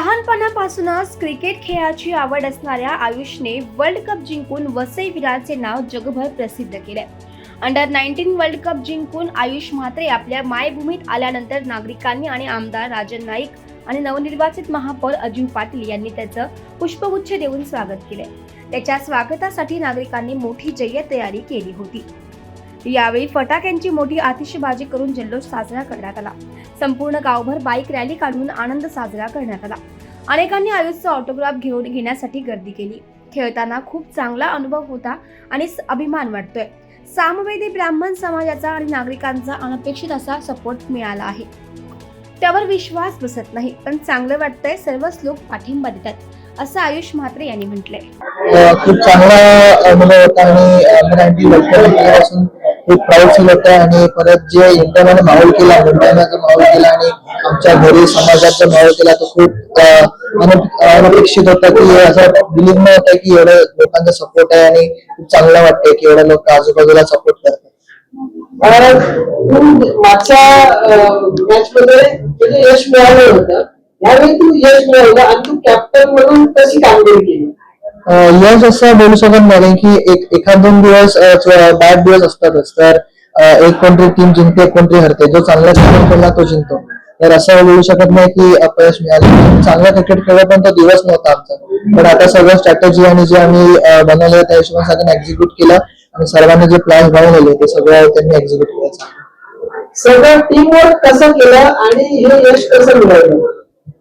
लहानपणापासूनच क्रिकेट खेळाची आवड असणाऱ्या आयुषने वर्ल्ड कप जिंकून वसई विरारचे नाव जगभर प्रसिद्ध केले अंडर नाईन्टीन वर्ल्ड कप जिंकून आयुष म्हात्रे आपल्या मायभूमीत आल्यानंतर नागरिकांनी आणि आमदार राजन नाईक आणि नवनिर्वाचित महापौर अजिम पाटील यांनी त्याचं पुष्पगुच्छ देऊन स्वागत केले त्याच्या स्वागतासाठी नागरिकांनी मोठी जय्यत तयारी केली होती. यावेळी फटाक्यांची मोठी आतिषबाजी करून जल्लोष साजरा करण्यात आला. संपूर्ण गावभर बाईक रॅली काढून आनंद साजरा करण्यात आला. अनेकांनी आयुषचा ऑटोग्राफ घेऊन घेण्यासाठी गर्दी केली. खेळताना खूप चांगला अनुभव होता आणि अभिमान वाटतोय. सामवेदी ब्राह्मण समाजाचा आणि नागरिकांचा अनपेक्षित असा सपोर्ट मिळाला आहे. त्यावर विश्वास बसत नाही पण चांगलं वाटतंय सर्वच लोक पाठिंबा देतात असं आयुष म्हात्रे यांनी म्हटलंय. खूप चांगला अनुभव होता आणि खूप प्राऊड फील होतं आणि परत जे इंडियामध्ये माहोल केला मुंबईमध्ये माहोल केला आणि आमच्या घरी समाजात माहोल केला तो खूप अनपेक्षित होता की असं बिलीव्ह न होतं की एवढं लोकांचा सपोर्ट आहे आणि खूप चांगलं वाटतंय की एवढ्या लोक आजूबाजूला सपोर्ट करतात. मागच्या मॅच मध्ये यश मिळालं होतं. यावेळी तू यश मिळवलं आणि तू कॅप्टन म्हणून कशी कामगिरी केली? यश असं बोलू शकत नाही कारण की एक एखाद दोन दिवस बॅड दिवस असतातच तर एक कोणतरी टीम जिंकते एक कोणतरी हरते जो चांगला क्रिकेट खेळला तो जिंकतो. तर असं बोलू शकत नाही की अपयश मिळालं. चांगला क्रिकेट खेळला पण तो दिवस नव्हता आमचा. पण आता सगळं स्ट्रॅटेजी आणि जे आम्ही बनवले बनवलं त्या हिशोबाने सगळ्यांनी एक्झिक्यूट केलं आणि सर्वांनी जे प्लॅन बनवलेले ते सगळं त्यांनी एक्झिक्यूट केलं. सगळं टीम वर्क कसं केलं आणि हे यश कसं मिळवलं?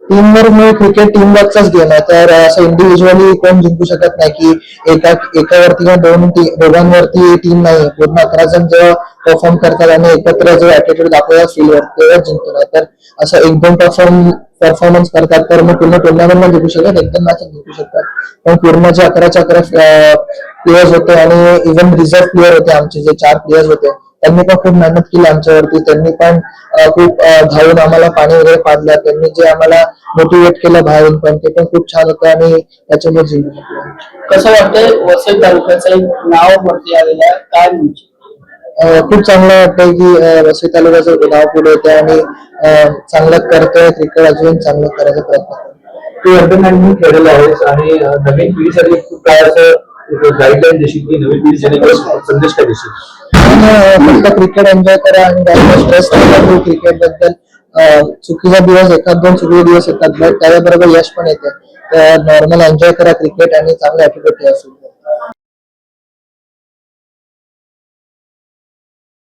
टीम वर्क म्हणजे क्रिकेट टीम वर्कचाच गेम आहे. तर असं इंडिव्हिज्युअली कोण जिंकू शकत नाही की एका एकावरती किंवा दोन दोघांवरती टीम नाही. पूर्ण अकरा जण जेव्हा परफॉर्म करतात आणि एकत्र जो ऍटिट्यूड दाखवतात फील्डवर तेव्हा जिंकतो. नाही तर असं एक दोन परफॉर्म परफॉर्मन्स करतात तर मग पूर्ण टुर्नामेंटमध्ये जिंकू शकतात एकदम मॅच जिंकू शकतात पण पूर्ण जे अकराच्या अकरा प्लेयर्स होते आणि इव्हन रिझर्व प्लेयर होते आमचे जे चार प्लेयर्स होते त्यांनी पण खूप मेहनत केली आमच्यावरती. त्यांनी पण खूप धावून आम्हाला पाणी वगैरे पाजलं. त्यांनी जे आम्हाला मोटिवेट केलं बाहेरून पण ते पण खूप छान होतं आणि त्याच्यामुळे जिंकू शकलो कसं वाटतंय वसई तालुक्याचं एक नाव वरती आलेलं आहे? काय म्हणजे खूप चांगलं वाटतंय की वसई तालुक्याचं नाव पुढे येते आणि चांगलं करतोय. क्रिकेट अजून चांगलं करायचा प्रयत्न करतोय. तू अंडर नाईन्टीन खेळलेला आहेस आणि नवीन पिढीसाठी खूप काय असं गाईडलाईन देशील की नवीन पिढी जेणेकरून संदेश काय देशील फक्त क्रिकेट एन्जॉय करा आणि जास्त स्ट्रेस नका क्रिकेटबद्दल चुकीचा दिवस एखाद दोन चुकीचे दिवस येतात बट त्याच्याबरोबर यश पण येते. तर नॉर्मल एन्जॉय करा क्रिकेट आणि चांगलं ऍटिट्यूड ठेवा.